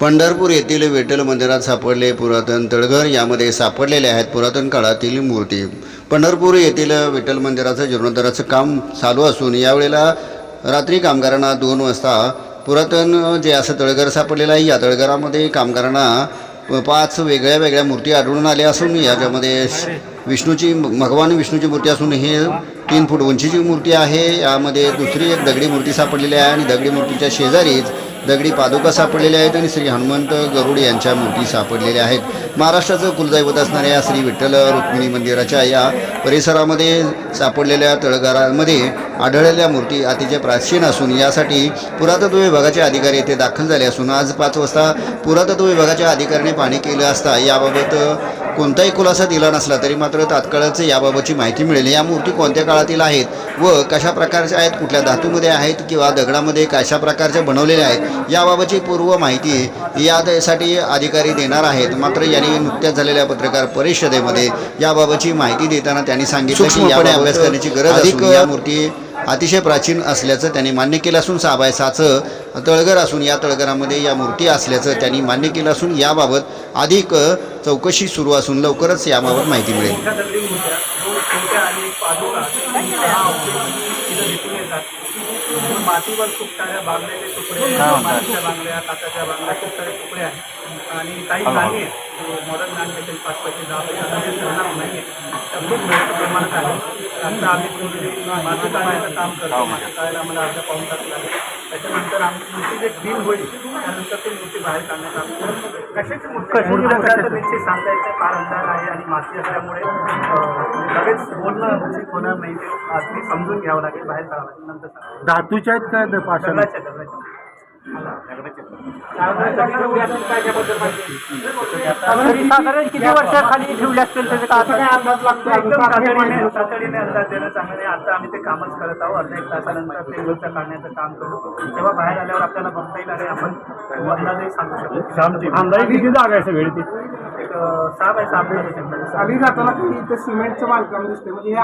पंढरपूर येथील विठ्ठल मंदिरात सापडले पुरातन तळघर. यामध्ये सापडलेले आहेत पुरातन काळातील मूर्ती. पंढरपूर येथील विठ्ठल मंदिराचं जीर्णोद्धाराचं काम चालू असून यावेळेला रात्री कामगारांना दोन वाजता पुरातन जे असं तळघर सापडलेलं आहे या तळघरामध्ये कामगारांना पाच वेगळ्या वेगळ्या मूर्ती आढळून आल्या असून याच्यामध्ये विष्णूची भगवान विष्णूची मूर्ती असून हे तीन फूट उंचीची मूर्ती आहे. यामध्ये दुसरी एक दगडी मूर्ती सापडलेली आहे आणि दगडी मूर्तीच्या शेजारीच दगडी पादुका सापडलेल्या आहेत आणि श्री हनुमंत गरुड यांच्या मूर्ती सापडलेल्या आहेत. महाराष्ट्राचं कुलदैवत असणाऱ्या श्री विठ्ठल रुक्मिणी मंदिराच्या या परिसरामध्ये सापडलेल्या तळघरामध्ये आढळलेल्या मूर्ती अतिशय प्राचीन असून यासाठी पुरातत्व विभागाचे अधिकारी येथे दाखल झाले असून आज पाच वाजता पुरातत्व विभागाच्या अधिकाऱ्याने पाहणी केलं असता याबाबत कोणताही खुलासा दिला नसला तरी मात्र तात्काळच याबाबतची माहिती मिळेल. या मूर्ती कोणत्या काळातील आहेत व कशा प्रकारच्या आहेत कुठल्या धातूमध्ये आहेत किंवा दगडामध्ये कशा प्रकारच्या बनवलेल्या आहेत याबाबतची पूर्व माहिती यासाठी अधिकारी देणार आहेत. मात्र यांनी नुकत्याच झालेल्या पत्रकार परिषदेमध्ये याबाबतची माहिती देताना त्यांनी सांगितलं की याकडे अभ्यास करण्याची गरज अधिक या मूर्ती अतिशय प्राचीन असल्याचं त्यांनी मान्य केलं असून सहा बाय सहाचं तळघर असून या तळघरामध्ये या मूर्ती असल्याचं त्यांनी मान्य केलं असून याबाबत अधिक चौकशी सुरू असून लवकरच याबाबत माहिती मिळेल. छोट्या आणि. पादुका तिथं दिसून येतात. मातीवर सुकणाऱ्या बांगल्याचे तुकडे मातीच्या बांगल्या काचाच्या बांगल्या खूप सारे तुकडे आहेत. आणि काही नाणी आहेत. मॉडर्न नाणी देखील पाच पैसे दहा पैसे नाही आहे त्या खूप मोठ्या प्रमाणात आहे. आता आम्ही माती काढायचं काम करतो. माती काढायला आम्हाला अर्धा पाऊन तास लागेल. त्याच्यानंतर आमची मूर्ती जे क्लीन होईल त्यानंतर ती मूर्ती बाहेर काढण्यात आम्ही कशाची मूर्ती येते फार अंधार आहे आणि माती असल्यामुळे लगेच बोलणं उचित होणार नाही. ते आधी समजून घ्यावं लागेल बाहेर काढावं लागेल नंतर. धातूच्या आहेत का द- पाषाण दगडाच्या दगडाच्या साधारण किती वर्षाखाली ठेवले असतील त्याचे काय अंदाज लागतो एकदम तातडीने तातडीने अंदाज देणं चांगलं नाही आता आम्ही ते कामच करत आहोत. अर्धा एक तासानंतर ते काढण्याचं काम करू. तेव्हा बाहेर आल्यावर आपल्याला बघता येईल. आणि आपण अंदाजही सांगू शकतो. अंदाजे किती जागा आहे सगळी ती? सहा बाय सहा. आम्ही जाताना इथे सिमेंटचं बांधकाम दिसते म्हणजे हे